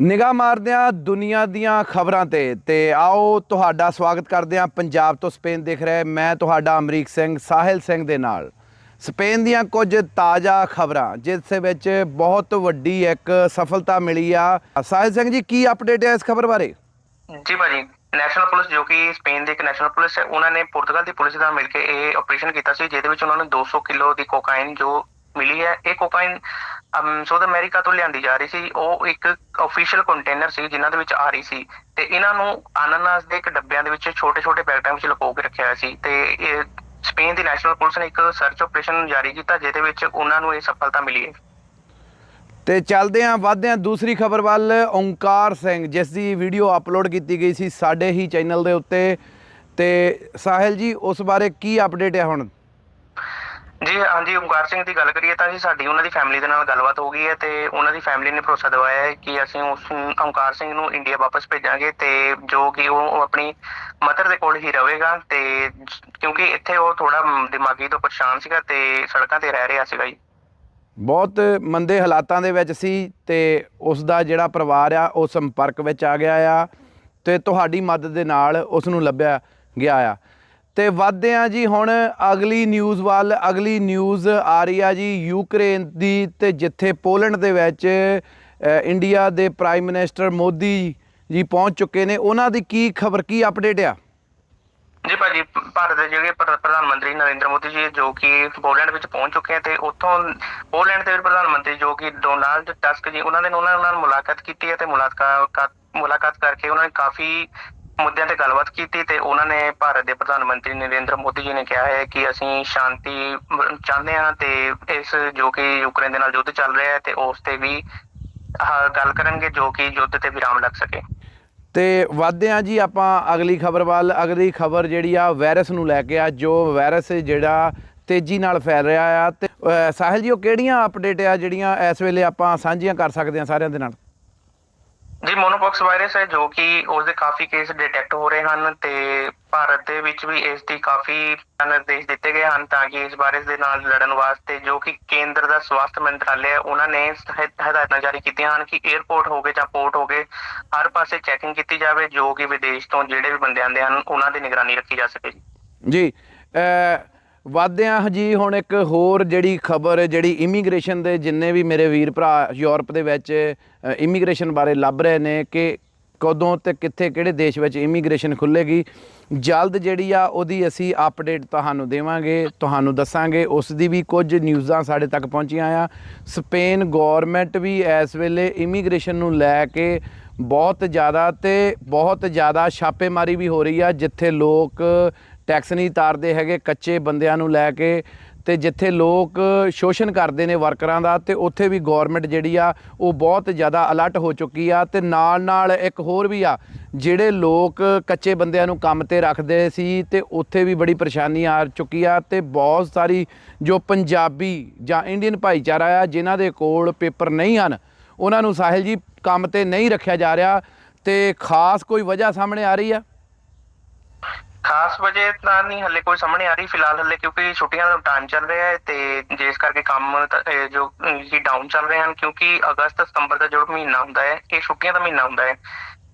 ਨਿਗਾਹ ਮਾਰਦੇ ਹਾਂ ਦੁਨੀਆ ਦੀਆਂ ਖਬਰਾਂ ਤੇ ਤੇ ਆਓ ਤੁਹਾਡਾ ਸਵਾਗਤ ਕਰਦੇ ਹਾਂ ਪੰਜਾਬ ਤੋਂ ਸਪੇਨ ਦੇਖ ਰਹੇ ਮੈਂ ਤੁਹਾਡਾ ਅਮਰੀਕ ਸਿੰਘ, ਸਾਹਿਲ ਸਿੰਘ ਦੇ ਨਾਲ। ਸਪੇਨ ਦੀਆਂ ਕੁਝ ਤਾਜ਼ਾ ਖਬਰਾਂ, ਜਿਸ ਵਿੱਚ ਬਹੁਤ ਵੱਡੀ ਇੱਕ ਸਫਲਤਾ ਮਿਲੀ ਆ। ਸਾਹਿਲ ਸਿੰਘ ਜੀ, ਕੀ ਅਪਡੇਟ ਹੈ ਇਸ ਖਬਰ ਬਾਰੇ? ਜੀ ਭਾਜੀ ਨੈਸ਼ਨਲ ਪੁਲਿਸ ਜੋ ਕਿ ਸਪੇਨ ਦੀ ਇੱਕ ਨੈਸ਼ਨਲ ਪੁਲਿਸ ਹੈ, ਉਹਨਾਂ ਨੇ ਪੁਰਤਗਾਲ ਦੀ ਪੁਲਿਸ ਨਾਲ ਮਿਲ ਕੇ ਇਹ ਆਪਰੇਸ਼ਨ ਕੀਤਾ ਸੀ, ਜਿਹਦੇ ਵਿੱਚ ਉਹਨਾਂ ਨੂੰ 200 ਕਿਲੋ ਦੀ ਕੋਕਾਈਨ ਜੋ ਮਿਲੀ ਹੈ, ਇਹ ਕੋਕਾਈਨ ਸਾਊਥ ਅਮਰੀਕਾ ਤੋਂ ਲਿਆਂਦੀ ਜਾ ਰਹੀ ਸੀ। ਉਹ ਇੱਕ ਅਫੀਸ਼ੀਅਲ ਕੰਟੇਨਰ ਸੀ, ਜਿਨ੍ਹਾਂ ਦੇ ਵਿੱਚ ਆ ਰਹੀ ਸੀ। ਤੇ ਇਹਨਾਂ ਨੂੰ ਅਨਾਨਾਸ ਦੇ ਇੱਕ ਡੱਬਿਆਂ ਦੇ ਵਿੱਚ ਛੋਟੇ-ਛੋਟੇ ਪੈਕਟਾਂ ਵਿੱਚ ਲੁਕੋ ਕੇ ਰੱਖਿਆ ਹੋਇਆ ਸੀ। ਤੇ ਇਹ ਸਪੇਨ ਦੀ ਨੈਸ਼ਨਲ ਪੁਲਿਸ ਨੇ ਇੱਕ ਸਰਚ ਆਪਰੇਸ਼ਨ ਜਾਰੀ ਕੀਤਾ, ਜਿਹਦੇ ਵਿੱਚ ਉਹਨਾਂ ਨੂੰ ਇਹ ਸਫਲਤਾ ਮਿਲੀ ਹੈ। ਤੇ ਚੱਲਦੇ ਹਾਂ, ਵੱਧਦੇ ਹਾਂ। ਦੂਸਰੀ ਖਬਰ ਵੱਲ, ਓਂਕਾਰ ਸਿੰਘ, ਜਿਸ ਦੀ ਵੀਡੀਓ ਅਪਲੋਡ ਕੀਤੀ ਗਈ ਸੀ ਸਾਡੇ ਹੀ ਚੈਨਲ ਦੇ ਉੱਤੇ। ਤੇ ਸਾਹਿਲ ਜੀ, ਉਸ ਬਾਰੇ ਕੀ ਅਪਡੇਟ ਹੈ ਹੁਣ? ਜੀ, ਹਾਂਜੀ, ਓਮਕਾਰ ਸਿੰਘ ਦੀ ਗੱਲ ਕਰੀਏ ਤਾਂ ਜੀ ਸਾਡੀ ਉਹਨਾਂ ਦੀ ਫੈਮਿਲੀ ਦੇ ਨਾਲ ਗੱਲਬਾਤ ਹੋ ਗਈ ਹੈ ਤੇ ਉਹਨਾਂ ਦੀ ਫੈਮਿਲੀ ਨੇ ਭਰੋਸਾ ਦਿਵਾਇਆ ਹੈ ਕਿ ਅਸੀਂ ਉਸ ਨੂੰ- ਓਮਕਾਰ ਸਿੰਘ ਨੂੰ ਇੰਡੀਆ ਵਾਪਸ ਭੇਜਾਂਗੇ ਤੇ ਜੋ ਕਿ ਉਹ ਉਹ ਆਪਣੀ ਮਦਰ ਦੇ ਕੋਲ ਹੀ ਰਹੇਗਾ ਤੇ ਕਿਉਂਕਿ ਇੱਥੇ ਉਹ ਥੋੜਾ ਦਿਮਾਗੀ ਤੋਂ ਪਰੇਸ਼ਾਨ ਸੀਗਾ ਤੇ ਸੜਕਾਂ ਤੇ ਰਹਿ ਰਿਹਾ ਸੀਗਾ ਜੀ। ਬਹੁਤ ਮੰਦੇ ਹਾਲਾਤਾਂ ਦੇ ਵਿੱਚ ਸੀ ਤੇ ਉਸ ਦਾ ਜਿਹੜਾ ਪਰਿਵਾਰ ਆ, ਉਹ ਸੰਪਰਕ ਵਿੱਚ ਆ ਗਿਆ ਆ ਤੇ ਤੁਹਾਡੀ ਮਦਦ ਦੇ ਨਾਲ ਉਸ ਨੂੰ ਲੱਭਿਆ ਗਿਆ ਆ। ਤੇ ਵੱਧਦੇ ਆ ਜੀ ਹੁਣ ਅਗਲੀ ਨਿਊਜ਼ ਵੱਲ, ਅਗਲੀ ਨਿਊਜ਼ ਆ ਰਹੀ ਆ ਜੀ ਯੂਕਰੇਨ ਦੀ ਤੇ ਜਿੱਥੇ ਪੋਲੈਂਡ ਦੇ ਵਿੱਚ ਇੰਡੀਆ ਦੇ ਪ੍ਰਾਈਮ ਮਿਨਿਸਟਰ ਮੋਦੀ ਜੀ ਪਹੁੰਚ ਚੁੱਕੇ ਨੇ। ਉਹਨਾਂ ਦੀ ਕੀ ਖਬਰ, ਕੀ ਅਪਡੇਟ ਆ? ਜੀ ਭਾਜੀ, ਭਾਰਤ ਦੇ ਜਿਹੜੇ ਪ੍ਰਧਾਨ ਮੰਤਰੀ ਨਰਿੰਦਰ ਮੋਦੀ ਜੀ, ਜੋ ਕਿ ਪੋਲੈਂਡ ਵਿੱਚ ਪਹੁੰਚ ਚੁੱਕੇ ਹਨ ਤੇ ਉੱਥੋਂ ਪੋਲੈਂਡ ਦੇ ਪ੍ਰਧਾਨ ਮੰਤਰੀ ਜੋ ਕਿ ਡੋਨਾਲਡ ਟਸਕ ਜੀ, ਉਹਨਾਂ ਦੇ ਉਹਨਾਂ ਨਾਲ ਮੁਲਾਕਾਤ ਕੀਤੀ ਹੈ ਤੇ ਮੁਲਾਕਾਤ ਮੁਲਾਕਾਤ ਕਰਕੇ ਉਹਨਾਂ ਨੇ ਕਾਫੀ ਮੁੱਦਿਆਂ ਤੇ ਗੱਲਬਾਤ ਕੀਤੀ ਤੇ ਉਹਨਾਂ ਨੇ ਭਾਰਤ ਦੇ ਪ੍ਰਧਾਨ ਮੰਤਰੀ ਨਰਿੰਦਰ ਮੋਦੀ ਜੀ ਨੇ ਕਿਹਾ ਹੈ ਕਿ ਅਸੀਂ ਸ਼ਾਂਤੀ ਚਾਹੁੰਦੇ ਹਾਂ ਤੇ ਇਸ ਜੋ ਕਿ ਯੂਕਰੇਨ ਦੇ ਨਾਲ ਯੁੱਧ ਚੱਲ ਰਿਹਾ ਹੈ ਤੇ ਉਸ ਤੇ ਵੀ ਗੱਲ ਕਰਨਗੇ ਜੋ ਕਿ ਯੁੱਧ ਤੇ ਵਿਰਾਮ ਲੱਗ ਸਕੇ। ਤੇ ਵੱਧਦੇ ਆ ਜੀ ਆਪਾਂ ਅਗਲੀ ਖਬਰ ਵੱਲ। ਅਗਲੀ ਖਬਰ ਜਿਹੜੀ ਆ ਵਾਇਰਸ ਨੂੰ ਲੈ ਕੇ ਆ, ਜੋ ਵਾਇਰਸ ਜਿਹੜਾ ਤੇਜ਼ੀ ਨਾਲ ਫੈਲ ਰਿਹਾ ਆ ਤੇ ਸਾਹਿਲ ਜੀ ਉਹ ਕਿਹੜੀਆਂ ਅਪਡੇਟ ਆ ਜਿਹੜੀਆਂ ਇਸ ਵੇਲੇ ਆਪਾਂ ਸਾਂਝੀਆਂ ਕਰ ਸਕਦੇ ਹਾਂ ਸਾਰਿਆਂ ਦੇ ਨਾਲ? ਜੀ ਮੋਨੋਪੌਕਸ ਵਾਇਰਸ ਹੈ ਜੋ ਕਿ ਉਸ ਦੇ ਕਾਫੀ ਕੇਸ ਡਿਟੈਕਟ ਹੋ ਰਹੇ ਹਨ ਤੇ ਭਾਰਤ ਦੇ ਵਿੱਚ ਵੀ ਇਸ ਦੀ ਕਾਫੀ ਨਿਰਦੇਸ਼ ਦਿੱਤੇ ਗਏ ਹਨ ਤਾਂ ਕਿ ਇਸ ਵਾਇਰਸ ਦੇ ਨਾਲ ਲੜਨ ਵਾਸਤੇ ਜੋ ਕਿ ਕੇਂਦਰ ਦਾ ਸਵਾਸਥ ਮੰਤਰਾਲੇ ਹੈ, ਉਹਨਾਂ ਨੇ ਹਦਾਇਤਾਂ ਜਾਰੀ ਕੀਤੀਆਂ ਹਨ ਕਿ 에ਅਰਪੋਰਟ ਹੋ ਗਏ ਜਾਂ ਪੋਰਟ ਹੋ ਗਏ, ਹਰ ਪਾਸੇ ਚੈਕਿੰਗ ਕੀਤੀ ਜਾਵੇ ਜੋ ਕਿ ਵਿਦੇਸ਼ ਤੋਂ ਜਿਹੜੇ ਵੀ ਬੰਦੇ ਆਉਂਦੇ ਹਨ, ਉਹਨਾਂ ਦੀ ਨਿਗਰਾਨੀ ਰੱਖੀ ਜਾ ਸਕੇ ਜੀ। ਜੀ ਅਹ, ਵੱਧਦੇ ਆ ਜੀ ਹੁਣ ਇੱਕ ਹੋਰ ਜਿਹੜੀ ਖਬਰ ਜਿਹੜੀ ਇਮੀਗ੍ਰੇਸ਼ਨ ਦੇ ਜਿੰਨੇ ਵੀ ਮੇਰੇ ਵੀਰ ਭਰਾ ਯੂਰਪ ਦੇ ਵਿੱਚ ਇਮੀਗ੍ਰੇਸ਼ਨ ਬਾਰੇ ਲੱਭ ਰਹੇ ਨੇ ਕਿ ਕਦੋਂ ਤੇ ਕਿੱਥੇ ਕਿਹੜੇ ਦੇਸ਼ ਵਿੱਚ ਇਮੀਗ੍ਰੇਸ਼ਨ ਖੁੱਲੇਗੀ ਜਲਦ ਜਿਹੜੀ ਆ ਉਹਦੀ ਅਸੀਂ ਅਪਡੇਟ ਤੁਹਾਨੂੰ ਦੇਵਾਂਗੇ ਤੁਹਾਨੂੰ ਦੱਸਾਂਗੇ। ਉਸ ਦੀ ਵੀ ਕੁਝ ਨਿਊਜ਼ਾਂ ਸਾਡੇ ਤੱਕ ਪਹੁੰਚੀਆਂ ਆ। ਸਪੇਨ ਗਵਰਨਮੈਂਟ ਵੀ ਇਸ ਵੇਲੇ ਇਮੀਗ੍ਰੇਸ਼ਨ ਨੂੰ ਲੈ ਕੇ ਬਹੁਤ ਜ਼ਿਆਦਾ ਤੇ ਬਹੁਤ ਜ਼ਿਆਦਾ ਛਾਪੇਮਾਰੀ ਵੀ ਹੋ ਰਹੀ ਆ ਜਿੱਥੇ ਲੋਕ ਟੈਕਸ ਨਹੀਂ ਤਾਰਦੇ ਹੈਗੇ, ਕੱਚੇ ਬੰਦਿਆਂ ਨੂੰ ਲੈ ਕੇ ਤੇ ਜਿੱਥੇ ਲੋਕ ਸ਼ੋਸ਼ਣ ਕਰਦੇ ਨੇ ਵਰਕਰਾਂ ਦਾ ਤੇ ਉੱਥੇ ਵੀ ਗਵਰਨਮੈਂਟ ਜਿਹੜੀ ਆ, ਉਹ ਬਹੁਤ ਜ਼ਿਆਦਾ ਅਲਰਟ ਹੋ ਚੁੱਕੀ ਆ ਤੇ ਨਾਲ ਨਾਲ ਇੱਕ ਹੋਰ ਵੀ ਆ, ਜਿਹੜੇ ਲੋਕ ਕੱਚੇ ਬੰਦਿਆਂ ਨੂੰ ਕੰਮ ਤੇ ਰੱਖਦੇ ਸੀ ਤੇ ਉੱਥੇ ਵੀ ਬੜੀ ਪਰੇਸ਼ਾਨੀ ਆ ਚੁੱਕੀ ਆ ਤੇ ਬਹੁਤ ਸਾਰੀ ਜੋ ਪੰਜਾਬੀ ਜਾਂ ਇੰਡੀਅਨ ਭਾਈਚਾਰਾ ਆ, ਜਿਨ੍ਹਾਂ ਦੇ ਕੋਲ ਪੇਪਰ ਨਹੀਂ ਹਨ, ਉਹਨਾਂ ਨੂੰ ਸਾਹਿਲ ਜੀ ਕੰਮ ਤੇ ਨਹੀਂ ਰੱਖਿਆ ਜਾ ਰਿਹਾ ਤੇ ਖਾਸ ਕੋਈ ਵਜ੍ਹਾ ਸਾਹਮਣੇ ਆ ਰਹੀ ਆ। ਖਾਸ ਵਜ੍ਹਾ ਤਾਂ ਨਹੀਂ, ਹੱਲੇ ਕੋਈ ਸਾਹਮਣੇ ਆ ਰਹੀ ਫਿਲਹਾਲ ਹੱਲੇ, ਕਿਉਂਕਿ ਛੁੱਟੀਆਂ ਦਾ ਟਾਈਮ ਚੱਲ ਰਿਹਾ ਹੈ ਤੇ ਜਿਸ ਕਰਕੇ ਕੰਮ ਜੋ ਕਿ ਡਾਊਨ ਚੱਲ ਰਹੇ ਹਨ, ਕਿਉਂਕਿ ਅਗਸਤ, ਸਤੰਬਰ ਦਾ ਜੋ ਮਹੀਨਾ ਹੁੰਦਾ ਹੈ, ਇਹ ਛੁੱਟੀਆਂ ਦਾ ਮਹੀਨਾ ਹੁੰਦਾ ਹੈ,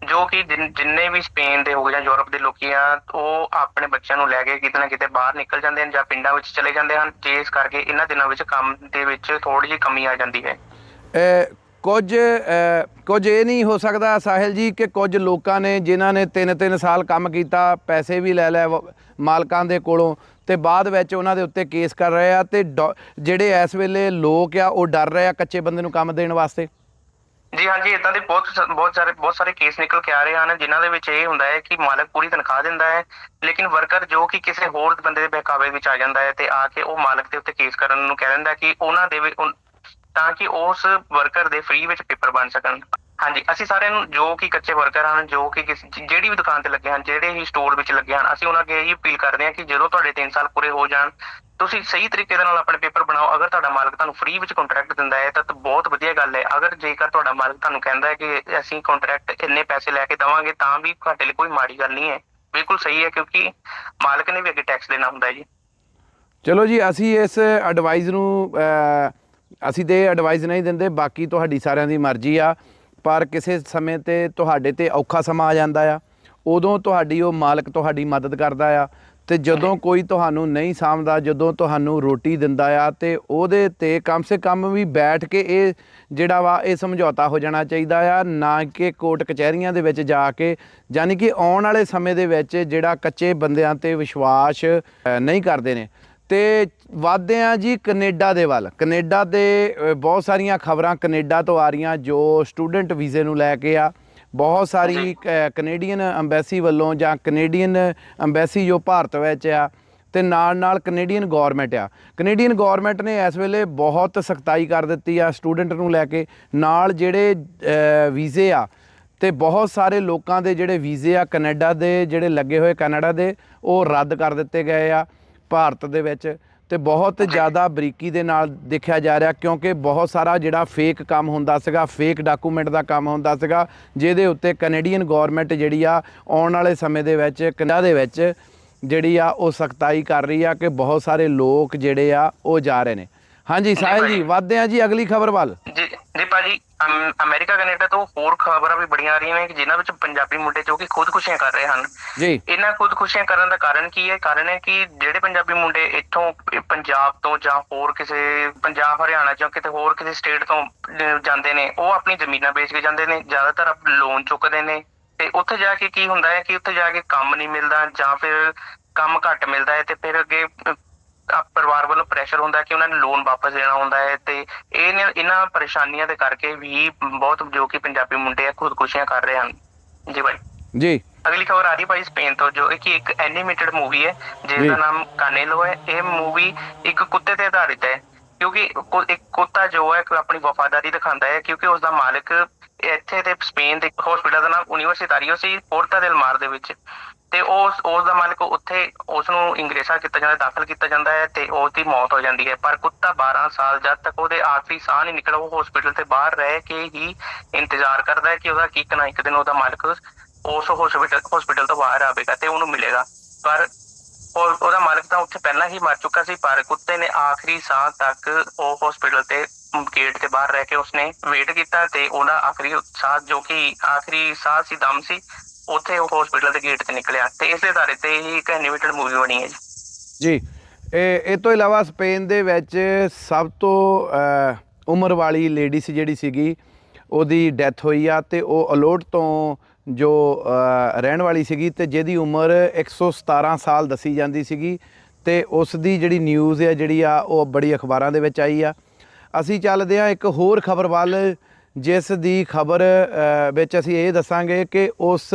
ਜੋ ਕਿ ਜਿੰਨੇ ਵੀ ਸਪੇਨ ਦੇ ਹੋ ਗਏ ਜਾਂ ਯੂਰਪ ਦੇ ਲੋਕੀ ਆ, ਉਹ ਆਪਣੇ ਬੱਚਿਆਂ ਨੂੰ ਲੈ ਕੇ ਕਿਤੇ ਨਾ ਕਿਤੇ ਬਾਹਰ ਨਿਕਲ ਜਾਂਦੇ ਹਨ ਜਾਂ ਪਿੰਡਾਂ ਵਿੱਚ ਚਲੇ ਜਾਂਦੇ ਹਨ, ਜਿਸ ਕਰਕੇ ਇਹਨਾਂ ਦਿਨਾਂ ਵਿੱਚ ਕੰਮ ਦੇ ਵਿੱਚ ਥੋੜੀ ਜਿਹੀ ਕਮੀ ਆ ਜਾਂਦੀ ਹੈ। ਕੁਝ ਕੁਝ ਇਹ ਨਹੀਂ ਹੋ ਸਕਦਾ ਸਾਹਿਲ ਜੀ ਕਿ ਕੁਝ ਲੋਕਾਂ ਨੇ ਜਿਨ੍ਹਾਂ ਨੇ 3-3 ਸਾਲ ਕੰਮ ਕੀਤਾ, ਪੈਸੇ ਵੀ ਲੈ ਲੈ ਮਾਲਕਾਂ ਦੇ ਕੋਲੋਂ ਤੇ ਬਾਅਦ ਵਿੱਚ ਉਹਨਾਂ ਦੇ ਉੱਤੇ ਕੇਸ ਕਰ ਰਹੇ ਆ ਤੇ ਜਿਹੜੇ ਇਸ ਵੇਲੇ ਲੋਕ ਆ ਉਹ ਡਰ ਰਹੇ ਆ ਕੱਚੇ ਬੰਦੇ ਨੂੰ ਕੰਮ ਦੇਣ ਵਾਸਤੇ? ਜੀ ਹਾਂਜੀ ਇਦਾਂ ਦੇ ਬਹੁਤ ਬਹੁਤ ਸਾਰੇ ਬਹੁਤ ਸਾਰੇ ਕੇਸ ਨਿਕਲ ਕੇ ਆ ਰਹੇ ਹਨ, ਜਿਨ੍ਹਾਂ ਦੇ ਵਿੱਚ ਇਹ ਹੁੰਦਾ ਹੈ ਕਿ ਮਾਲਕ ਪੂਰੀ ਤਨਖਾਹ ਦਿੰਦਾ ਹੈ, ਲੇਕਿਨ ਵਰਕਰ ਜੋ ਕਿ ਕਿਸੇ ਹੋਰ ਬੰਦੇ ਦੇ ਬਹਿਕਾਵੇ ਵਿੱਚ ਆ ਜਾਂਦਾ ਹੈ ਤੇ ਆ ਕੇ ਉਹ ਮਾਲਕ ਦੇ ਉੱਤੇ ਕੇਸ ਕਰਨ ਨੂੰ ਕਹਿ ਦਿੰਦਾ ਕਿ ਉਹਨਾਂ ਦੇ ਤਾਂ ਕਿ ਉਸ ਵਰਕਰ ਦੇ ਫ੍ਰੀ ਵਿੱਚ ਪੇਪਰ ਬਣ ਸਕਣ। ਹਾਂਜੀ, ਅਸੀਂ ਸਾਰਿਆਂ ਨੂੰ ਜੋ ਕਿ ਕੱਚੇ ਵਰਕਰ ਹਨ, ਜੋ ਕਿ ਜਿਹੜੀ ਵੀ ਦੁਕਾਨ ਤੇ ਲੱਗੇ ਹਨ, ਜਿਹੜੇ ਵੀ ਸਟੋਰ ਵਿੱਚ ਲੱਗੇ ਹਨ, ਅਸੀਂ ਉਹਨਾਂ ਅੱਗੇ ਇਹ ਅਪੀਲ ਕਰਦੇ ਹਾਂ ਕਿ ਜਦੋਂ ਤੁਹਾਡੇ 3 ਸਾਲ ਪੂਰੇ ਹੋ ਜਾਣ, ਤੁਸੀਂ ਸਹੀ ਤਰੀਕੇ ਦੇ ਨਾਲ ਆਪਣੇ ਪੇਪਰ ਬਣਾਓ। ਅਗਰ ਤੁਹਾਡਾ ਮਾਲਕ ਤੁਹਾਨੂੰ ਫ੍ਰੀ ਵਿੱਚ ਕੰਟਰੈਕਟ ਦਿੰਦਾ ਹੈ, ਤਾਂ ਬਹੁਤ ਵਧੀਆ ਗੱਲ ਹੈ। ਅਗਰ ਜੇਕਰ ਤੁਹਾਡਾ ਮਾਲਕ ਤੁਹਾਨੂੰ ਕਹਿੰਦਾ ਹੈ ਕਿ ਅਸੀਂ ਕੰਟਰੈਕਟ ਇੰਨੇ ਪੈਸੇ ਲੈ ਕੇ ਦਵਾਂਗੇ, ਤਾਂ ਵੀ ਤੁਹਾਡੇ ਲਈ ਕੋਈ ਮਾੜੀ ਗੱਲ ਨਹੀਂ ਹੈ। ਬਿਲਕੁਲ ਸਹੀ ਹੈ, ਕਿਉਂਕਿ ਮਾਲਕ ਨੇ ਵੀ ਅੱਗੇ ਟੈਕਸ ਦੇਣਾ ਹੁੰਦਾ ਹੈ ਜੀ। ਚਲੋ ਜੀ, ਅਸੀਂ ਇਸ ਐਡਵਾਈਸ ਨੂੰ ਅਸੀਂ ਤੇ ਐਡਵਾਈਸ ਨਹੀਂ ਦਿੰਦੇ, ਬਾਕੀ ਤੁਹਾਡੀ ਸਾਰਿਆਂ ਦੀ ਮਰਜ਼ੀ ਆ, ਪਰ ਕਿਸੇ ਸਮੇਂ ਤੇ ਤੁਹਾਡੇ ਤੇ ਔਖਾ ਸਮਾਂ ਆ ਜਾਂਦਾ ਆ, ਉਦੋਂ ਤੁਹਾਡੀ ਉਹ ਮਾਲਕ ਤੁਹਾਡੀ ਮਦਦ ਕਰਦਾ ਆ, ਤੇ ਜਦੋਂ ਕੋਈ ਤੁਹਾਨੂੰ ਨਹੀਂ ਸਾਂਭਦਾ, ਜਦੋਂ ਤੁਹਾਨੂੰ ਰੋਟੀ ਦਿੰਦਾ ਆ, ਤੇ ਉਹਦੇ ਤੇ ਕਮ ਸੇ ਕਮ ਵੀ ਬੈਠ ਕੇ ਇਹ ਜਿਹੜਾ ਵਾ, ਇਹ ਸਮਝੌਤਾ ਹੋ ਜਾਣਾ ਚਾਹੀਦਾ ਆ, ਨਾ ਕਿ ਕੋਰਟ ਕਚਹਿਰੀਆਂ ਦੇ ਵਿੱਚ ਜਾ ਕੇ ਯਾਨੀ ਕਿ ਆਉਣ ਵਾਲੇ ਸਮੇਂ ਦੇ ਵਿੱਚ ਜਿਹੜਾ ਕੱਚੇ ਬੰਦਿਆਂ ਤੇ ਵਿਸ਼ਵਾਸ ਨਹੀਂ ਕਰਦੇ ਨੇ। ਤੇ ਵਾਧੇ ਆ ਜੀ ਕੈਨੇਡਾ ਦੇ ਵੱਲ। ਕੈਨੇਡਾ ਦੇ ਬਹੁਤ ਸਾਰੀਆਂ ਖਬਰਾਂ ਕੈਨੇਡਾ ਤੋਂ ਆ ਰਹੀਆਂ ਜੋ ਸਟੂਡੈਂਟ ਵੀਜ਼ੇ ਨੂੰ ਲੈ ਕੇ ਆ। ਬਹੁਤ ਸਾਰੀ ਕੈਨੇਡੀਅਨ ਐਮਬੈਸੀ ਵੱਲੋਂ ਜਾਂ ਕੈਨੇਡੀਅਨ ਐਮਬੈਸੀ ਜੋ ਭਾਰਤ ਵਿੱਚ ਆ ਤੇ ਨਾਲ ਨਾਲ ਕੈਨੇਡੀਅਨ ਗਵਰਨਮੈਂਟ ਆ। ਕੈਨੇਡੀਅਨ ਗਵਰਨਮੈਂਟ ਨੇ ਇਸ ਵੇਲੇ ਬਹੁਤ ਸਖਤਾਈ ਕਰ ਦਿੱਤੀ ਆ ਸਟੂਡੈਂਟ ਨੂੰ ਲੈ ਕੇ। ਨਾਲ ਜਿਹੜੇ ਵੀਜ਼ੇ ਆ ਤੇ ਬਹੁਤ ਸਾਰੇ ਲੋਕਾਂ ਦੇ ਜਿਹੜੇ ਵੀਜ਼ੇ ਆ ਕੈਨੇਡਾ ਦੇ ਜਿਹੜੇ ਲੱਗੇ ਹੋਏ ਕੈਨੇਡਾ ਦੇ ਉਹ ਰੱਦ ਕਰ ਦਿੱਤੇ ਗਏ ਆ ਭਾਰਤ ਦੇ ਵਿੱਚ। ਤੇ ਬਹੁਤ ਜ਼ਿਆਦਾ ਬਰੀਕੀ ਦੇ ਨਾਲ ਦੇਖਿਆ ਜਾ ਰਿਹਾ ਕਿਉਂਕਿ ਬਹੁਤ ਸਾਰਾ ਜਿਹੜਾ ਫੇਕ ਕੰਮ ਹੁੰਦਾ ਸੀਗਾ ਫੇਕ ਡਾਕੂਮੈਂਟ ਦਾ ਕੰਮ ਹੁੰਦਾ ਸੀਗਾ ਜਿਹਦੇ ਉੱਤੇ ਕੈਨੇਡੀਅਨ ਗਵਰਨਮੈਂਟ ਜਿਹੜੀ ਆ ਆਉਣ ਵਾਲੇ ਸਮੇਂ ਦੇ ਵਿੱਚ ਕੈਨੇਡਾ ਦੇ ਵਿੱਚ ਜਿਹੜੀ ਆ ਉਹ ਸਖਤਾਈ ਕਰ ਰਹੀ ਆ ਕਿ ਬਹੁਤ ਸਾਰੇ ਲੋਕ ਜਿਹੜੇ ਆ ਉਹ ਜਾ ਰਹੇ ਨੇ। ਹਾਂਜੀ ਸਾਹਿਲ ਜੀ ਵਧਦੇ ਆ ਜੀ ਅਗਲੀ ਖਬਰ ਵੱਲ। ਜੀ। ਜੀ ਭਾਜੀ ਅਮ- ਅਮਰੀਕਾ ਕੈਨੇਡਾ ਤੋਂ ਹੋਰ ਖਬਰਾਂ ਵੀ ਬੜੀਆਂ ਆ ਰਹੀਆਂ ਨੇ ਕਿ ਜਿਨ੍ਹਾਂ ਵਿੱਚ ਪੰਜਾਬੀ ਮੁੰਡੇ ਜੋ ਕਿ ਖੁਦਕੁਸ਼ੀਆਂ ਕਰ ਰਹੇ ਹਨ। ਜੀ। ਇਹਨਾਂ ਖੁਦਕੁਸ਼ੀਆਂ ਕਰਨ ਦਾ ਕਾਰਨ ਕੀ ਹੈ? ਕਾਰਨ ਹੈ ਕਿ ਜਿਹੜੇ ਪੰਜਾਬੀ ਮੁੰਡੇ ਇੱਥੋਂ ਪੰਜਾਬ ਤੋਂ ਜਾਂ ਹੋਰ ਕਿਸੇ ਪੰਜਾਬ ਹਰਿਆਣਾ ਜਾਂ ਕਿਤੇ ਹੋਰ ਕਿਸੇ ਸਟੇਟ ਤੋਂ ਅਹ, ਜਾਂਦੇ ਨੇ ਉਹ ਆਪਣੀ ਜ਼ਮੀਨਾਂ ਵੇਚ ਕੇ ਜਾਂਦੇ ਨੇ ਜ਼ਿਆਦਾਤਰ ਲੋਨ ਚੁੱਕਦੇ ਨੇ। ਤੇ ਉੱਥੇ ਜਾ ਕੇ ਕੀ ਹੁੰਦਾ ਹੈ ਕਿ ਉੱਥੇ ਜਾ ਕੇ ਕੰਮ ਨਹੀਂ ਮਿਲਦਾ ਜਾਂ ਫਿਰ ਕੰਮ ਘੱਟ ਮਿਲਦਾ ਹੈ ਤੇ ਫਿਰ ਅੱਗੇ ਅਹ, ਪਰਿਵਾਰ ਵੱਲੋਂ ਪ੍ਰੈਸ਼ਰ ਹੁੰਦਾ ਕਿ ਉਹਨਾਂ ਨੇ ਲੋਨ ਵਾਪਸ ਦੇਣਾ ਹੁੰਦਾ ਹੈ ਤੇ ਇਹ ਇਹਨਾਂ ਪਰੇਸ਼ਾਨੀਆਂ ਦੇ ਕਰਕੇ ਵੀ ਬਹੁਤ ਜੋ ਕਿ ਪੰਜਾਬੀ ਮੁੰਡੇ ਆ ਖੁਦਕੁਸ਼ੀਆਂ ਕਰ ਰਹੇ ਹਨ। ਜੀ ਭਾਈ ਜੀ। ਅਗਲੀ ਖਬਰ ਆ ਰਹੀ ਭਾਈ ਸਪੇਨ ਤੋਂ ਜੋ ਕਿ ਇੱਕ ਐਨੀਮੇਟਡ ਮੂਵੀ ਹੈ ਜਿਸ। ਦਾ ਨਾਮ ਕਾਨੇਲੋ ਹੈ। ਇਹ ਮੂਵੀ ਇੱਕ ਕੁੱਤੇ ਤੇ ਆਧਾਰਿਤ ਹੈ ਕਿਉਂਕਿ ਇੱਕ ਕੁੱਤਾ ਜੋ ਹੈ ਆਪਣੀ ਵਫਾਦਾਰੀ ਦਿਖਾਉਂਦਾ ਹੈ ਕਿਉਂਕਿ ਉਸ ਦਾ ਮਾਲਕ ਇੱਥੇ ਦੇ ਸਪੇਨ ਦੇ ਹਸਪੀਟਲ ਦਾ ਨਾਮ ਯੂਨੀਵਰਸਿਟਾਰੀਓ ਸੀ ਪੋਰਟਾ del ਮਾਰ ਦੇ ਵਿੱਚ। ਤੇ ਉਸ ਉਸ ਦਾ ਮਾਲਕ ਉੱਥੇ ਉਸ ਨੂੰ ਇੰਗਰੇਸਾ ਕੀਤਾ ਜਾਂਦਾ, ਦਾਖਲ ਕੀਤਾ ਜਾਂਦਾ ਹੈ ਤੇ ਉਸ ਦੀ ਮੌਤ ਹੋ ਜਾਂਦੀ ਹੈ। ਪਰ ਕੁੱਤਾ 12 ਸਾਲ ਜਦ ਤੱਕ ਉਹਦੇ ਆਖਰੀ ਸਾਹ ਨਹੀਂ ਨਿਕਲਿਆ, ਉਹ ਹਸਪੀਟਲ ਤੇ ਬਾਹਰ ਰਹਿ ਕੇ ਹੀ ਇੰਤਜ਼ਾਰ ਕਰਦਾ ਹੈ ਕਿ ਉਹਦਾ ਇੱਕ ਨਾ ਇੱਕ ਦਿਨ ਉਹਦਾ ਮਾਲਕ ਉਸ ਹਸਪੀਟਲ ਹਸਪੀਟਲ ਤੋਂ ਬਾਹਰ ਆਵੇਗਾ ਤੇ ਉਹਨੂੰ ਮਿਲੇਗਾ। ਪਰ ਉਹ, ਉਹਦਾ ਮਾਲਕ ਤਾਂ ਉੱਥੇ ਪਹਿਲਾਂ ਹੀ ਮਰ ਚੁੱਕਾ ਸੀ, ਪਰ ਕੁੱਤੇ ਨੇ ਆਖਰੀ ਸਾਹ ਤੱਕ ਉਹ ਹਸਪੀਟਲ ਤੇ ਗੇਟ ਤੇ ਬਾਹਰ ਰਹਿ ਕੇ ਉਸਨੇ ਵੇਟ ਕੀਤਾ ਤੇ ਉਹਦਾ ਆਖਰੀ ਸਾਹ ਜੋ ਕਿ ਆਖਰੀ ਸਾਹ ਸੀ, ਦਮ ਸੀ ਉੱਥੇ ਉਹ ਹਸਪੀਟਲ ਦੇ ਗੇਟ ਤੇ ਨਿਕਲਿਆ ਤੇ ਇਸੇ ਆਧਾਰੇ ਤੇ ਹੀ ਇੱਕ ਐਨੀਮੇਟਡ ਮੂਵੀ ਬਣੀ ਹੈ ਜੀ। ਜੀ ਇਹ ਇਹ ਤੋਂ ਇਲਾਵਾ ਸਪੇਨ ਦੇ ਵਿੱਚ ਸਭ ਤੋਂ ਅ, ਉਮਰ ਵਾਲੀ ਲੇਡੀ ਸੀ ਜਿਹੜੀ ਸੀਗੀ ਉਹਦੀ ਡੈਥ ਹੋਈ ਆ ਤੇ ਉਹ ਅਲੋਟ ਤੋਂ ਜੋ ਅ, ਰਹਿਣ ਵਾਲੀ ਸੀਗੀ ਤੇ ਜਿਹਦੀ ਉਮਰ 117 ਸਾਲ ਦੱਸੀ ਜਾਂਦੀ ਸੀਗੀ ਤੇ ਉਸ ਦੀ ਜਿਹੜੀ ਨਿਊਜ਼ ਆ ਜਿਹੜੀ ਆ ਉਹ ਬੜੀ ਅਖਬਾਰਾਂ ਦੇ ਵਿੱਚ ਆਈ ਆ। ਅਸੀਂ ਚੱਲਦੇ ਆ ਇੱਕ ਹੋਰ ਖਬਰ ਵੱਲ। ਜਿਸ ਦੀ ਖਬਰ ਵਿੱਚ ਅਸੀਂ ਇਹ ਦੱਸਾਂਗੇ ਕਿ ਉਸ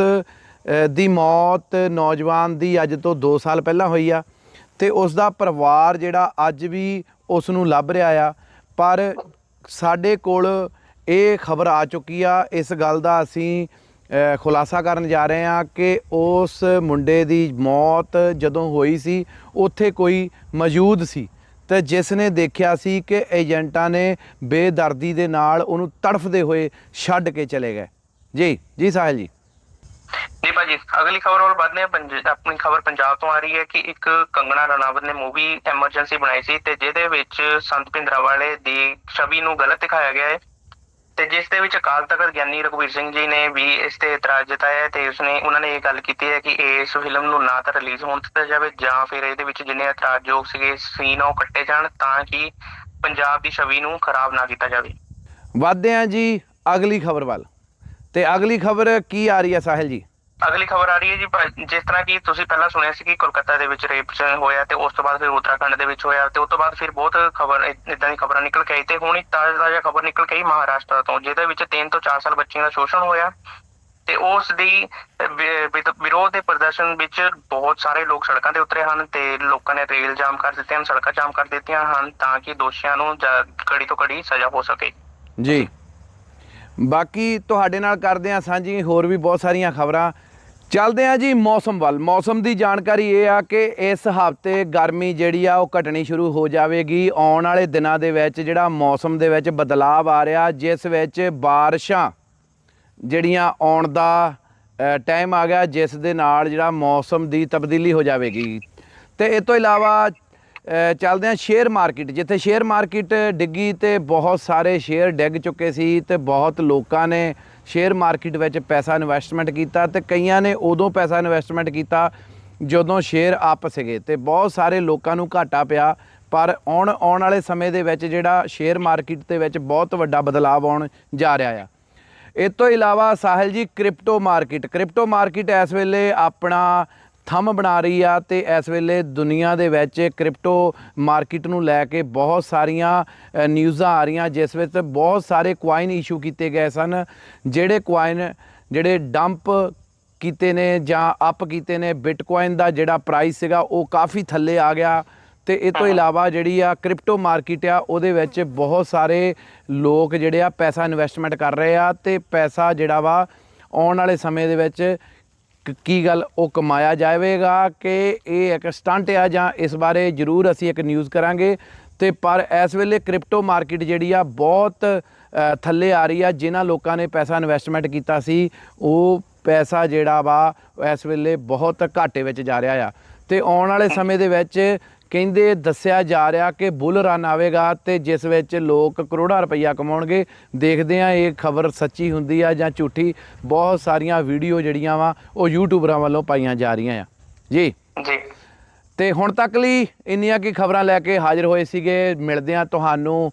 ਦੀ ਮੌਤ ਨੌਜਵਾਨ ਦੀ ਅੱਜ ਤੋਂ 2 ਸਾਲ ਪਹਿਲਾਂ ਹੋਈ ਆ ਤੇ ਉਸ ਦਾ ਪਰਿਵਾਰ ਜਿਹੜਾ ਅੱਜ ਵੀ ਉਸ ਨੂੰ ਲੱਭ ਰਿਹਾ ਆ। ਪਰ ਸਾਡੇ ਕੋਲ ਇਹ ਖਬਰ ਆ ਚੁੱਕੀ ਆ। ਇਸ ਗੱਲ ਦਾ ਅਸੀਂ ਖੁਲਾਸਾ ਕਰਨ ਜਾ ਰਹੇ ਹਾਂ ਕਿ ਉਸ ਮੁੰਡੇ ਦੀ ਮੌਤ ਜਦੋਂ ਹੋਈ ਸੀ, ਉੱਥੇ ਕੋਈ ਮੌਜੂਦ ਸੀ। ਤੇ ਜਿਸ ਨੇ ਦੇਖਿਆ ਸੀ ਕਿ ਏਜੰਟਾਂ ਨੇ ਬੇਦਰਦੀ ਦੇ ਨਾਲ ਉਹਨੂੰ ਤੜਫਦੇ ਹੋਏ ਛੱਡ ਕੇ ਚਲੇ ਗਏ। ਜੀ ਜੀ ਸਾਹਿਲ ਜੀ। ਜੀ ਭਾਜੀ, ਅਗਲੀ ਖਬਰ ਹੋਰ ਵਧਨੇ ਆਪਣੀ ਖਬਰ ਪੰਜਾਬ ਤੋਂ ਆ ਰਹੀ ਹੈ ਕਿ ਇੱਕ ਕੰਗਣਾ ਰਣਾਵਤ ਨੇ ਮੂਵੀ ਐਮਰਜੈਂਸੀ ਬਣਾਈ ਸੀ ਤੇ ਜਿਹਦੇ ਵਿੱਚ ਸੰਤ ਭਿੰਦਰਾਵਾਲੇ ਦੀ ਛਵੀ ਨੂੰ ਗਲਤ ਦਿਖਾਇਆ ਗਿਆ ਹੈ। ਤੇ ਜਿਸ ਦੇ ਵਿੱਚ ਅਕਾਲ ਤਖਤ ਗਿਆਨੀ ਰਘੁਵੀਰ ਸਿੰਘ ਜੀ ਨੇ ਵੀ ਇਸ ਤੇ ਇਤਰਾਜ਼ ਜਤਾਇਆ ਤੇ ਉਸਨੇ ਉਹਨਾਂ ਨੇ ਇਹ ਗੱਲ ਕੀਤੀ ਹੈ ਕਿ ਇਸ ਫਿਲਮ ਨੂੰ ਨਾ ਤਾਂ ਰਿਲੀਜ਼ ਹੋਣ ਦਿੱਤਾ ਜਾਵੇ ਜਾਂ ਫਿਰ ਇਹਦੇ ਵਿੱਚ ਜਿੰਨੇ ਇਤਰਾਜ਼ਯੋਗ ਸੀਗੇ ਸੀਨ ਉਹ ਕੱਟੇ ਜਾਣ ਤਾਂ ਕਿ ਪੰਜਾਬ ਦੀ ਛਵੀ ਨੂੰ ਖਰਾਬ ਨਾ ਕੀਤਾ ਜਾਵੇ। ਵਧਦੇ ਹਾਂ ਜੀ, ਅਗਲੀ ਖਬਰ ਵੱਲ। ਤੇ ਅਗਲੀ ਖਬਰ ਕੀ ਆ ਰਹੀ ਹੈ ਸਾਹਿਲ ਜੀ? ਅਗਲੀ ਖਬਰ ਆ ਰਹੀ ਹੈ ਜੀ ਭਾ- ਜਿਸ ਤਰ੍ਹਾਂ ਕਿ ਤੁਸੀਂ ਪਹਿਲਾਂ ਸੁਣਿਆ ਸੀ ਕਿ ਕੋਲਕਾਤਾ ਦੇ ਵਿੱਚ ਰੇਪ ਹੋਇਆ ਤੇ ਉਸ ਤੋਂ ਬਾਅਦ ਫਿਰ ਉੱਤਰਾਖੰਡ ਦੇ ਵਿੱਚ ਹੋਇਆ ਤੇ ਉਸ ਤੋਂ ਬਾਅਦ ਫਿਰ ਬਹੁਤ ਖਬਰ ਇਦਾਂ ਦੀ ਖਬਰਾਂ ਨਿਕਲ ਕੇ ਆਈ ਤੇ ਹੁਣ ਇੱਕ ਤਾਜ਼ਾ ਤਾਜ਼ਾ ਖਬਰ ਨਿਕਲ ਕੇ ਆਈ ਮਹਾਰਾਸ਼ਟਰ ਤੋਂ, ਜਿਹਦੇ ਵਿੱਚ 3 ਤੋਂ 4 ਸਾਲ ਬੱਚੀਆਂ ਦਾ ਸ਼ੋਸ਼ਣ ਹੋਇਆ ਤੇ ਉਸ ਦੀ ਵਿ- ਵਿ- ਵਿਰੋਧ ਦੇ ਪ੍ਰਦਰਸ਼ਨ ਵਿੱਚ ਬਹੁਤ ਸਾਰੇ ਲੋਕ ਸੜਕਾਂ ਤੇ ਉਤਰੇ ਹਨ ਤੇ ਲੋਕਾਂ ਨੇ ਰੇਲ ਜਾਮ ਕਰ ਦਿੱਤੇ ਹਨ, ਸੜਕਾਂ ਜਾਮ ਕਰ ਦਿੱਤੀਆਂ ਹਨ ਤਾਂ ਕਿ ਦੋਸ਼ੀਆਂ ਨੂੰ ਜ- ਕੜੀ ਤੋਂ ਕੜੀ ਸਜ਼ਾ ਹੋ ਸਕੇ। ਜੀ। ਬਾਕੀ ਤੁਹਾਡੇ ਨਾਲ ਕਰਦੇ ਆ ਸਾਂਝੀ, ਹੋਰ ਵੀ ਬਹੁਤ ਸਾਰੀਆਂ ਖਬਰਾਂ। ਚੱਲਦੇ ਹਾਂ ਜੀ ਮੌਸਮ ਵੱਲ। ਮੌਸਮ ਦੀ ਜਾਣਕਾਰੀ ਇਹ ਆ ਕਿ ਇਸ ਹਫ਼ਤੇ ਗਰਮੀ ਜਿਹੜੀ ਆ ਉਹ ਘਟਣੀ ਸ਼ੁਰੂ ਹੋ ਜਾਵੇਗੀ। ਆਉਣ ਵਾਲੇ ਦਿਨਾਂ ਦੇ ਵਿੱਚ ਜਿਹੜਾ ਮੌਸਮ ਦੇ ਵਿੱਚ ਬਦਲਾਅ ਆ ਰਿਹਾ, ਜਿਸ ਵਿੱਚ ਬਾਰਿਸ਼ਾਂ ਜਿਹੜੀਆਂ ਆਉਣ ਦਾ ਟਾਈਮ ਆ ਗਿਆ, ਜਿਸ ਦੇ ਨਾਲ ਜਿਹੜਾ ਮੌਸਮ ਦੀ ਤਬਦੀਲੀ ਹੋ ਜਾਵੇਗੀ। ਤੇ ਇਹ ਤੋਂ ਇਲਾਵਾ ਚੱਲਦੇ ਹਾਂ ਸ਼ੇਅਰ ਮਾਰਕੀਟ। ਜਿੱਥੇ ਸ਼ੇਅਰ ਮਾਰਕੀਟ ਡਿੱਗੀ ਤੇ ਬਹੁਤ ਸਾਰੇ ਸ਼ੇਅਰ ਡਿੱਗ ਚੁੱਕੇ ਸੀ ਤੇ ਬਹੁਤ ਲੋਕਾਂ ਨੇ ਸ਼ੇਅਰ ਮਾਰਕੀਟ ਵਿੱਚ ਪੈਸਾ ਇਨਵੈਸਟਮੈਂਟ ਕੀਤਾ ਤੇ ਕਈਆਂ ਨੇ ਉਦੋਂ ਪੈਸਾ ਇਨਵੈਸਟਮੈਂਟ ਕੀਤਾ ਜਦੋਂ ਸ਼ੇਅਰ ਅਪ ਸੀਗੇ ਤੇ ਬਹੁਤ ਸਾਰੇ ਲੋਕਾਂ ਨੂੰ ਘਾਟਾ ਪਿਆ। ਪਰ ਆਉਣ ਆਉਣ ਵਾਲੇ ਸਮੇਂ ਦੇ ਵਿੱਚ ਜਿਹੜਾ ਸ਼ੇਅਰ ਮਾਰਕੀਟ ਦੇ ਵਿੱਚ ਬਹੁਤ ਵੱਡਾ ਬਦਲਾਅ ਆਉਣ ਜਾ ਰਿਹਾ ਆ। ਇਹ ਤੋਂ ਇਲਾਵਾ ਸਾਹਿਲ ਜੀ ਕ੍ਰਿਪਟੋ ਮਾਰਕੀਟ ਕ੍ਰਿਪਟੋ ਮਾਰਕੀਟ ਇਸ ਵੇਲੇ ਆਪਣਾ ਥੰਮ ਬਣਾ ਰਹੀ ਆ ਤੇ ਇਸ ਵੇਲੇ ਦੁਨੀਆ ਦੇ ਵਿੱਚ ਕ੍ਰਿਪਟੋ ਮਾਰਕੀਟ ਨੂੰ ਲੈ ਕੇ ਬਹੁਤ ਸਾਰੀਆਂ ਨਿਊਜ਼ਾਂ ਆ ਰਹੀਆਂ ਜਿਸ ਵਿੱਚ ਬਹੁਤ ਸਾਰੇ ਕੁਆਇਨ ਇਸ਼ੂ ਕੀਤੇ ਗਏ ਸਨ ਜਿਹੜੇ ਕੁਆਇਨ ਜਿਹੜੇ ਡੰਪ ਕੀਤੇ ਨੇ ਜਾਂ ਅਪ ਕੀਤੇ ਨੇ ਬਿਟਕੋਇਨ ਦਾ ਜਿਹੜਾ ਪ੍ਰਾਈਸ ਸੀਗਾ ਉਹ ਕਾਫੀ ਥੱਲੇ ਆ ਗਿਆ ਤੇ ਇਹ ਤੋਂ ਇਲਾਵਾ ਜਿਹੜੀ ਆ ਕ੍ਰਿਪਟੋ ਮਾਰਕੀਟ ਆ ਉਹਦੇ ਵਿੱਚ ਬਹੁਤ ਸਾਰੇ ਲੋਕ ਜਿਹੜੇ ਆ ਪੈਸਾ ਇਨਵੈਸਟਮੈਂਟ ਕਰ ਰਹੇ ਆ ਤੇ ਪੈਸਾ ਜਿਹੜਾ ਵਾ ਆਉਣ ਵਾਲੇ ਸਮੇਂ ਦੇ ਵਿੱਚ ਕੀ ਗੱਲ ਉਹ ਕਮਾਇਆ ਜਾਵੇਗਾ ਕਿ ਇਹ ਇੱਕ ਸਟੰਟ ਆ ਜਾਂ ਇਸ ਬਾਰੇ ਜ਼ਰੂਰ ਅਸੀਂ ਇੱਕ ਨਿਊਜ਼ ਕਰਾਂਗੇ। ਤੇ ਪਰ ਇਸ ਵੇਲੇ ਕ੍ਰਿਪਟੋ ਮਾਰਕੀਟ ਜਿਹੜੀ ਆ ਬਹੁਤ ਥੱਲੇ ਆ ਰਹੀ ਆ। ਜਿਨ੍ਹਾਂ ਲੋਕਾਂ ਨੇ ਪੈਸਾ ਇਨਵੈਸਟਮੈਂਟ ਕੀਤਾ ਸੀ, ਉਹ ਪੈਸਾ ਜਿਹੜਾ ਵਾ ਇਸ ਵੇਲੇ ਬਹੁਤ ਘਾਟੇ ਵਿੱਚ ਜਾ ਰਿਹਾ ਆ। ਤੇ ਆਉਣ ਵਾਲੇ ਸਮੇਂ ਦੇ ਵਿੱਚ ਕਹਿੰਦੇ ਦੱਸਿਆ ਜਾ ਰਿਹਾ ਕਿ ਬੁੱਲ ਰਨ ਆਵੇਗਾ ਤੇ ਜਿਸ ਵਿੱਚ ਲੋਕ ਕਰੋੜਾਂ ਰੁਪਈਆ ਕਮਾਉਣਗੇ। ਦੇਖਦੇ ਆ ਇਹ ਖਬਰ ਸੱਚੀ ਹੁੰਦੀ ਆ ਜਾਂ ਝੂਠੀ। ਬਹੁਤ ਸਾਰੀਆਂ ਵੀਡੀਓ ਜਿਹੜੀਆਂ ਵਾ ਉਹ ਯੂਟਿਊਬਰਾਂ ਵੱਲੋਂ ਪਾਈਆਂ ਜਾ ਰਹੀਆਂ ਆ। ਜੀ? ਜੀ। ਤੇ ਹੁਣ ਤੱਕ ਲਈ ਇੰਨੀਆਂ ਕੀ ਖਬਰਾਂ ਲੈ ਕੇ ਹਾਜ਼ਰ ਹੋਏ ਸੀਗੇ। ਮਿਲਦੇ ਆ ਤੁਹਾਨੂੰ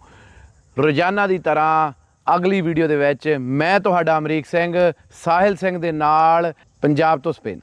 ਰੋਜ਼ਾਨਾ ਦੀ ਤਰ੍ਹਾਂ ਅਗਲੀ ਵੀਡੀਓ ਦੇ ਵਿੱਚ। ਮੈਂ ਤੁਹਾਡਾ ਅਮਰੀਕ ਸਿੰਘ ਸਾਹਿਲ ਸਿੰਘ ਦੇ ਨਾਲ ਪੰਜਾਬ ਤੋਂ ਸਪੇਨ।